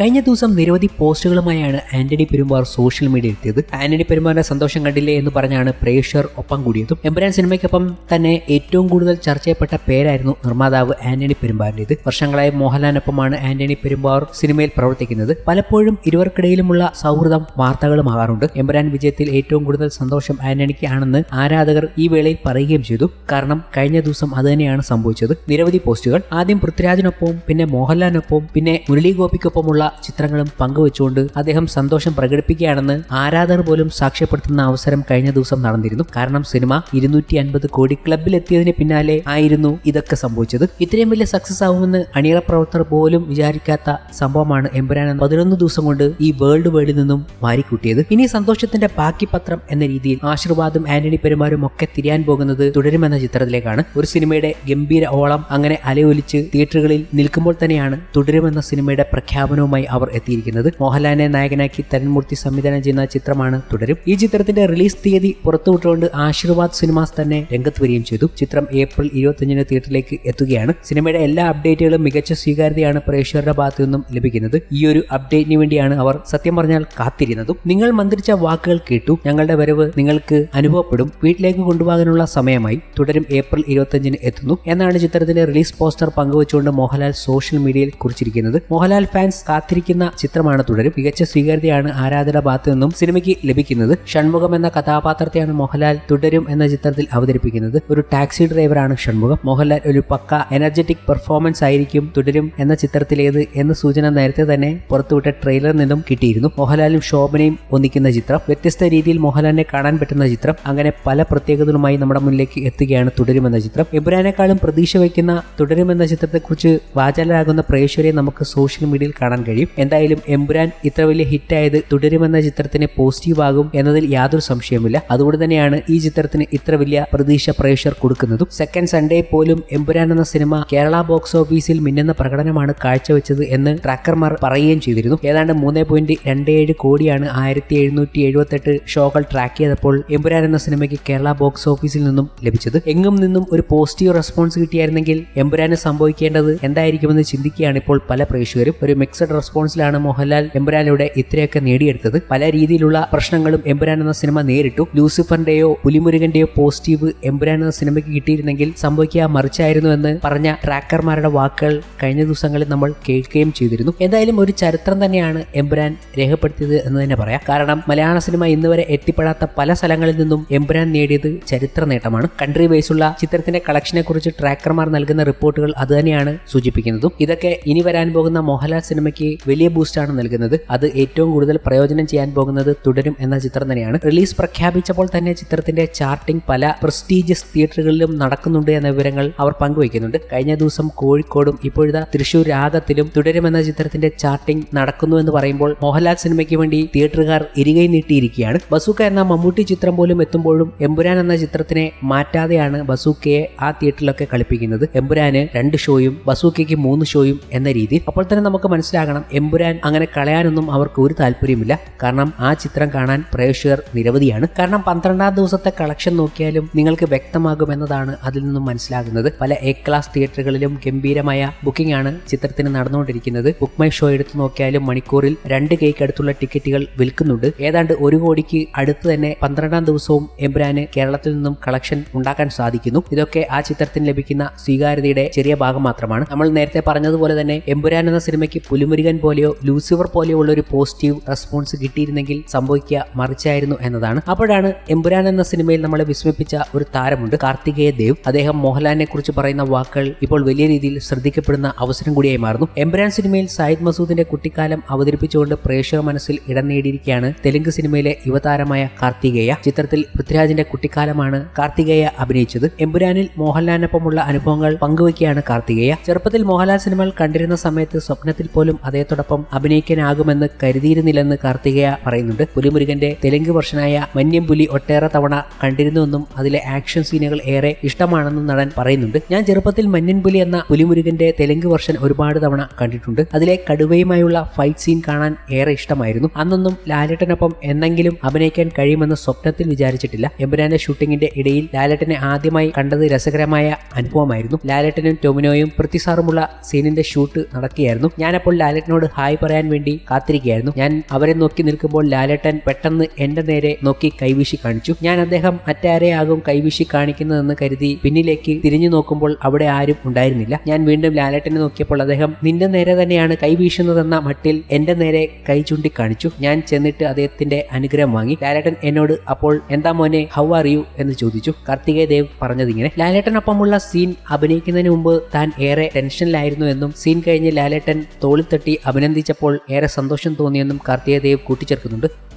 കഴിഞ്ഞ ദിവസം നിരവധി പോസ്റ്റുകളുമായാണ് ആന്റണി പെരുമ്പാർ സോഷ്യൽ മീഡിയ എത്തിയത്. ആന്റണി പെരുമ്പാറിന്റെ സന്തോഷം കണ്ടില്ലേ എന്ന് പറഞ്ഞാണ് പ്രേക്ഷകർ ഒപ്പം കൂടിയതും. എമ്പുരാൻ സിനിമയ്ക്കൊപ്പം തന്നെ ഏറ്റവും കൂടുതൽ ചർച്ച ചെയ്യപ്പെട്ട പേരായിരുന്നു നിർമ്മാതാവ് ആന്റണി പെരുമ്പാറിന്റേത് വർഷങ്ങളായി മോഹൻലാലിനൊപ്പമാണ് ആന്റണി പെരുമ്പാർ സിനിമയിൽ പ്രവർത്തിക്കുന്നത്. പലപ്പോഴും ഇരുവർക്കിടയിലുമുള്ള സൗഹൃദം വാർത്തകളുമാകാറുണ്ട് എമ്പുരാൻ വിജയത്തിൽ ഏറ്റവും കൂടുതൽ സന്തോഷം ആന്റണിക്ക് ആണെന്ന് ആരാധകർ ഈ വേളയിൽ പറയുകയും ചെയ്തു. കാരണം കഴിഞ്ഞ ദിവസം അത് തന്നെയാണ് സംഭവിച്ചത്. നിരവധി പോസ്റ്റുകൾ. ആദ്യം പൃഥ്വിരാജിനൊപ്പവും പിന്നെ മോഹൻലാലിനൊപ്പവും പിന്നെ മുരളി ഗോപിക്കൊപ്പമുള്ള ചിത്രങ്ങളും പങ്കുവെച്ചുകൊണ്ട് അദ്ദേഹം സന്തോഷം പ്രകടിപ്പിക്കുകയാണെന്ന് ആരാധകർ പോലും സാക്ഷ്യപ്പെടുത്തുന്ന അവസരം കഴിഞ്ഞ ദിവസം നടന്നിരുന്നു. കാരണം സിനിമ ഇരുന്നൂറ്റി അൻപത് കോടി ക്ലബിലെത്തിയതിന് പിന്നാലെ ആയിരുന്നു ഇതൊക്കെ സംഭവിച്ചത്. ഇത്രയും വലിയ സക്സസ് ആവുമെന്ന് അണിയറ പ്രവർത്തകർ പോലും വിചാരിക്കാത്ത സംഭവമാണ് എമ്പുരാൻ പതിനൊന്ന് ദിവസം കൊണ്ട് ഈ വേൾഡ് വൈഡിൽ നിന്നും മാറിക്കൂട്ടിയത് ഇനി സന്തോഷത്തിന്റെ ബാക്കി പത്രം എന്ന രീതിയിൽ ആശീർവാദും ആന്റണി പെരുമാരും ഒക്കെ തിരിയാൻ പോകുന്നത് തുടരുമെന്ന ചിത്രത്തിലേക്കാണ്. ഒരു സിനിമയുടെ ഗംഭീര ഓളം അങ്ങനെ അലയൊലിച്ച് തിയേറ്ററുകളിൽ നിൽക്കുമ്പോൾ തന്നെയാണ് തുടരുമെന്ന സിനിമയുടെ പ്രഖ്യാപനവുമായി അവർ എത്തിയിരിക്കുന്നത്. മോഹൻലാലിനെ നായകനാക്കി തരൺമൂർത്തി സംവിധാനം ചെയ്യുന്ന ചിത്രമാണ് തുടരും. ഈ ചിത്രത്തിന്റെ റിലീസ് തീയതി പുറത്തുവിട്ടുകൊണ്ട് ആശീർവാദ് സിനിമാസ് തന്നെ രംഗത്ത് വരികയും ചെയ്തു. ചിത്രം ഏപ്രിൽ ഇരുപത്തിയഞ്ചിന് തിയേറ്ററിലേക്ക് എത്തുകയാണ്. സിനിമയുടെ എല്ലാ അപ്ഡേറ്റുകളും മികച്ച സ്വീകാര്യതയാണ് പ്രേക്ഷകരുടെ ഭാഗത്തു നിന്നും ലഭിക്കുന്നത്. ഈ ഒരു അപ്ഡേറ്റിന് വേണ്ടിയാണ് അവർ സത്യം പറഞ്ഞാൽ കാത്തിരുന്നതും. നിങ്ങൾ മന്ത്രിച്ച വാക്കുകൾ കേട്ടു. ഞങ്ങളുടെ വരവ് നിങ്ങൾക്ക് അനുഭവപ്പെടും. വീട്ടിലേക്ക് കൊണ്ടുപോകാനുള്ള സമയമായി. തുടരും ഏപ്രിൽ ഇരുപത്തിയഞ്ചിന് എത്തുന്നു. എന്നാണ് ചിത്രത്തിന്റെ റിലീസ് പോസ്റ്റർ പങ്കുവച്ചുകൊണ്ട് മോഹൻലാൽ സോഷ്യൽ മീഡിയയിൽ കുറിച്ചിരിക്കുന്നത്. മോഹൻലാൽ ഫാൻസ് കാത്തിരിക്കുന്ന ചിത്രമാണ് തുടരും. മികച്ച സ്വീകാര്യതയാണ് ആരാധന ഭാഗത്തു നിന്നും സിനിമയ്ക്ക് ലഭിക്കുന്നത്. ഷൺമുഖം എന്ന കഥാപാത്രത്തെയാണ് മോഹൻലാൽ തുടരും എന്ന ചിത്രത്തിൽ അവതരിപ്പിക്കുന്നത്. ഒരു ടാക്സി ഡ്രൈവറാണ് ഷൺമുഖം. മോഹൻലാൽ ഒരു പക്ക എനർജറ്റിക് പെർഫോമൻസ് ആയിരിക്കും തുടരും എന്ന ചിത്രത്തിലേത് എന്ന സൂചന നേരത്തെ തന്നെ പുറത്തുവിട്ട ട്രെയിലറിൽ നിന്നും കിട്ടിയിരുന്നു. മോഹൻലാലും ശോഭനയും ഒന്നിക്കുന്ന ചിത്രം. വ്യത്യസ്ത രീതിയിൽ മോഹൻലാലിനെ കാണാൻ പറ്റുന്ന ചിത്രം. അങ്ങനെ പല പ്രത്യേകതകളുമായി നമ്മുടെ മുന്നിലേക്ക് എത്തുകയാണ് തുടരുമെന്ന ചിത്രം. എബ്രാനേക്കാളും പ്രതീക്ഷ വയ്ക്കുന്ന തുടരുമെന്ന ചിത്രത്തെക്കുറിച്ച് വാചാലരാകുന്ന പ്രേക്ഷകരെ നമുക്ക് സോഷ്യൽ മീഡിയയിൽ കാണാൻ കഴിയും. എന്തായാലും എമ്പുരാൻ ഇത്ര വലിയ ഹിറ്റായത് തുടരുമെന്ന ചിത്രത്തിന് പോസിറ്റീവ് ആകും എന്നതിൽ യാതൊരു സംശയമില്ല അതുകൊണ്ട് തന്നെയാണ് ഈ ചിത്രത്തിന് ഇത്ര വലിയ പ്രതീക്ഷ പ്രേക്ഷർ കൊടുക്കുന്നതും. സെക്കൻഡ് സൺഡേ പോലും എമ്പുരാൻ എന്ന സിനിമ കേരള ബോക്സ് ഓഫീസിൽ മിന്നുന്ന പ്രകടനമാണ് കാഴ്ചവെച്ചത് എന്ന് ട്രാക്കർമാർ പറയുകയും ചെയ്തിരുന്നു. ഏതാണ്ട് മൂന്ന് പോയിന്റ് രണ്ട് ഏഴ് കോടിയാണ് ആയിരത്തി എഴുന്നൂറ്റി എഴുപത്തെട്ട് ഷോകൾ ട്രാക്ക് ചെയ്തപ്പോൾ എമ്പുരാൻ എന്ന സിനിമയ്ക്ക് കേരള ബോക്സ് ഓഫീസിൽ നിന്നും ലഭിച്ചത്. എങ്ങും നിന്നും ഒരു പോസിറ്റീവ് റെസ്പോൺസ് കിട്ടിയായിരുന്നെങ്കിൽ എമ്പുരാന് സംഭവിക്കേണ്ടത് എന്തായിരിക്കുമെന്ന് ചിന്തിക്കുകയാണ് ഇപ്പോൾ പല പ്രേക്ഷകരും. ഒരു മിക്സഡ് റെസ്പോൺസിലാണ് മോഹൻലാൽ എമ്പുരാനിലൂടെ ഇത്രയൊക്കെ നേടിയെടുത്തത്. പല രീതിയിലുള്ള പ്രശ്നങ്ങളും എമ്പുരാൻ എന്ന സിനിമ നേരിട്ടു. ലൂസിഫറിന്റെയോ പുലിമുരുകന്റെയോ പോസിറ്റീവ് എമ്പുരാൻ എന്ന സിനിമയ്ക്ക് കിട്ടിയിരുന്നെങ്കിൽ സംഭവിക്കുക മറിച്ചായിരുന്നു എന്ന് പറഞ്ഞ ട്രാക്കർമാരുടെ വാക്കുകൾ കഴിഞ്ഞ ദിവസങ്ങളിൽ നമ്മൾ കേൾക്കുകയും ചെയ്തിരുന്നു. എന്തായാലും ഒരു ചരിത്രം തന്നെയാണ് എമ്പുരാൻ രേഖപ്പെടുത്തിയത് എന്ന് തന്നെ പറയാം. കാരണം മലയാള സിനിമ ഇന്ന് വരെ എത്തിപ്പെടാത്ത പല സ്ഥലങ്ങളിൽ നിന്നും എമ്പുരാൻ നേടിയത് ചരിത്ര നേട്ടമാണ്. കൺട്രി ബേസുള്ള ചിത്രത്തിന്റെ കളക്ഷനെ കുറിച്ച് ട്രാക്കർമാർ നൽകുന്ന റിപ്പോർട്ടുകൾ അത് തന്നെയാണ് സൂചിപ്പിക്കുന്നതും. ഇതൊക്കെ ഇനി വരാൻ പോകുന്ന മോഹൻലാൽ സിനിമയ്ക്ക് വലിയ ബൂസ്റ്റാണ് നൽകുന്നത്. അത് ഏറ്റവും കൂടുതൽ പ്രയോജനം ചെയ്യാൻ പോകുന്നത് തുടരും എന്ന ചിത്രം തന്നെയാണ്. റിലീസ് പ്രഖ്യാപിച്ചപ്പോൾ തന്നെ ചിത്രത്തിന്റെ ചാർട്ടിംഗ് പല പ്രസ്റ്റീജിയസ് തിയേറ്ററുകളിലും നടക്കുന്നുണ്ട് എന്ന വിവരങ്ങൾ അവർ പങ്കുവയ്ക്കുന്നുണ്ട്. കഴിഞ്ഞ ദിവസം കോഴിക്കോടും ഇപ്പോഴത്തെ തൃശൂർ രാഗത്തിലും തുടരുമെന്ന ചിത്രത്തിന്റെ ചാർട്ടിംഗ് നടക്കുന്നു എന്ന് പറയുമ്പോൾ മോഹൻലാൽ സിനിമയ്ക്ക് വേണ്ടി തിയേറ്ററുകാർ ഇരികൈ നീട്ടിയിരിക്കുകയാണ്. ബസൂക്ക എന്ന മമ്മൂട്ടി ചിത്രം പോലും എത്തുമ്പോഴും എമ്പുരാൻ എന്ന ചിത്രത്തിനെ മാറ്റാതെയാണ് ബസൂക്കയെ ആ തിയേറ്ററിലൊക്കെ കളിപ്പിക്കുന്നത്. എമ്പുരാന് രണ്ട് ഷോയും ബസൂക്കയ്ക്ക് മൂന്ന് ഷോയും എന്ന രീതി. അപ്പോൾ തന്നെ നമുക്ക് മനസ്സിലാകണം എമ്പുരാൻ അങ്ങനെ കളയാനൊന്നും അവർക്ക് ഒരു താല്പര്യമില്ല കാരണം ആ ചിത്രം കാണാൻ പ്രേക്ഷകർ നിരവധിയാണ്. കാരണം പന്ത്രണ്ടാം ദിവസത്തെ കളക്ഷൻ നോക്കിയാലും നിങ്ങൾക്ക് വ്യക്തമാകും എന്നതാണ് അതിൽ നിന്നും മനസ്സിലാകുന്നത്. പല എ ക്ലാസ് തിയേറ്ററുകളിലും ഗംഭീരമായ ബുക്കിംഗ് ആണ് ചിത്രത്തിന് നടന്നുകൊണ്ടിരിക്കുന്നത്. ബുക്ക് മൈ ഷോ എടുത്തു നോക്കിയാലും മണിക്കൂറിൽ രണ്ട് കേക്ക് അടുത്തുള്ള ടിക്കറ്റുകൾ വിൽക്കുന്നുണ്ട്. ഏതാണ്ട് ഒരു കോടിക്ക് അടുത്ത് തന്നെ പന്ത്രണ്ടാം ദിവസവും എംബ്രാന് കേരളത്തിൽ നിന്നും കളക്ഷൻ ഉണ്ടാക്കാൻ സാധിക്കുന്നു. ഇതൊക്കെ ആ ചിത്രത്തിന് ലഭിക്കുന്ന സ്വീകാര്യതയുടെ ചെറിയ ഭാഗം മാത്രമാണ്. നമ്മൾ നേരത്തെ പറഞ്ഞതുപോലെ തന്നെ എമ്പുരാൻ എന്ന സിനിമയ്ക്ക് പുലിമുരുകൻ പോലെയോ ലൂസിഫർ പോലെയോ ഉള്ള ഒരു പോസിറ്റീവ് റെസ്പോൺസ് കിട്ടിയിരുന്നെങ്കിൽ സംഭവിക്കുക മറിച്ചായിരുന്നു എന്നതാണ്. അപ്പോഴാണ് എമ്പുരാൻ എന്ന സിനിമയിൽ നമ്മളെ വിസ്മയിപ്പിച്ച ഒരു താരമുണ്ട് കാർത്തികേയ ദേവ്. അദ്ദേഹം മോഹൻലാലിനെ കുറിച്ച് പറയുന്ന വാക്കുകൾ ഇപ്പോൾ വലിയ രീതിയിൽ ശ്രദ്ധിക്കപ്പെടുന്ന അവസരം കൂടിയായി മാറുന്നു. എമ്പുരാൻ സിനിമയിൽ സായിദ് മസൂദിന്റെ കുട്ടിക്കാലം അവതരിപ്പിച്ചുകൊണ്ട് പ്രേക്ഷക മനസ്സിൽ ഇടം നേടിയിരിക്കുകയാണ് തെലുങ്ക് സിനിമയിലെ യുവതാരമായ കാർത്തികേയ. ചിത്രത്തിൽ പൃഥ്വിരാജിന്റെ കുട്ടിക്കാലമാണ് കാർത്തികേയ അഭിനയിച്ചത്. എമ്പുരാനിൽ മോഹൻലാലിനൊപ്പമുള്ള അനുഭവങ്ങൾ പങ്കുവയ്ക്കുകയാണ് കാർത്തികേയ. ചെറുപ്പത്തിൽ മോഹൻലാൽ സിനിമകൾ കണ്ടിരുന്ന സമയത്ത് സ്വപ്നത്തിൽ പോലും അദ്ദേഹത്തോടൊപ്പം അഭിനയിക്കാനാകുമെന്ന് കരുതിയിരുന്നില്ലെന്ന് കാർത്തികേയ പറയുന്നുണ്ട്. പുലിമുരുകന്റെ തെലുങ്ക് വർഷനായ മന്യം പുലി ഒട്ടേറെ തവണ കണ്ടിരുന്നുവെന്നും അതിലെ ആക്ഷൻ സീനുകൾ ഏറെ ഇഷ്ടമാണെന്നും നടൻ പറയുന്നുണ്ട്. ഞാൻ ചെറുപ്പത്തിൽ മന്യൻ പുലി എന്ന പുലിമുരുകന്റെ തെലുങ്ക് വർഷൻ ഒരുപാട് തവണ കണ്ടിട്ടുണ്ട്. അതിലെ കടുവയുമായുള്ള ഫൈറ്റ് സീൻ കാണാൻ ഏറെ ഇഷ്ടമായിരുന്നു. അന്നൊന്നും ലാലേട്ടനൊപ്പം എന്നെങ്കിലും അഭിനയിക്കാൻ കഴിയുമെന്ന് സ്വപ്നത്തിൽ വിചാരിച്ചിട്ടില്ല. എമ്പുരാന്റെ ഷൂട്ടിങ്ങിന്റെ ഇടയിൽ ലാലേട്ടനെ ആദ്യമായി കണ്ടത് രസകരമായ അനുഭവമായിരുന്നു. ലാലേട്ടനും ടൊമിനോയും പൃഥ്വിസാറുമുള്ള സീനിന്റെ ഷൂട്ട് നടക്കുകയായിരുന്നു ഞാനപ്പോൾ ലാലേട്ടനെ ലാലേട്ടനോട് ഹായ് പറയാൻ വേണ്ടി കാത്തിരിക്കുകയായിരുന്നു. ഞാൻ അവരെ നോക്കി നിൽക്കുമ്പോൾ ലാലേട്ടൻ പെട്ടെന്ന് എന്റെ നേരെ നോക്കി കൈവീശി കാണിച്ചു. ഞാൻ അദ്ദേഹം മറ്റാരെയാകും കൈവീശി കാണിക്കുന്നതെന്ന് കരുതി പിന്നിലേക്ക് തിരിഞ്ഞു നോക്കുമ്പോൾ അവിടെ ആരും ഉണ്ടായിരുന്നില്ല. ഞാൻ വീണ്ടും ലാലേട്ടനെ നോക്കിയപ്പോൾ അദ്ദേഹം നിന്റെ നേരെ തന്നെയാണ് കൈവീശുന്നതെന്ന മട്ടിൽ എന്റെ നേരെ കൈ ചൂണ്ടിക്കാണിച്ചു. ഞാൻ ചെന്നിട്ട് അദ്ദേഹത്തിന്റെ അനുഗ്രഹം വാങ്ങി. ലാലേട്ടൻ എന്നോട് അപ്പോൾ എന്താ മോനെ ഹൗ ആർ യു? എന്ന് ചോദിച്ചു. കാർത്തികേയ ദേവ് പറഞ്ഞതിങ്ങനെ ലാലേട്ടനൊപ്പമുള്ള സീൻ അഭിനയിക്കുന്നതിന് മുമ്പ് താൻ ഏറെ ടെൻഷനിലായിരുന്നു എന്നും സീൻ കഴിഞ്ഞ് ലാലേട്ടൻ തോളിൽ അഭിനന്ദിച്ചപ്പോൾ ഏറെ സന്തോഷം തോന്നിയെന്നും കാർത്തികേയ ദേവ് കൂട്ടിച്ചേർക്കുന്നുണ്ട്.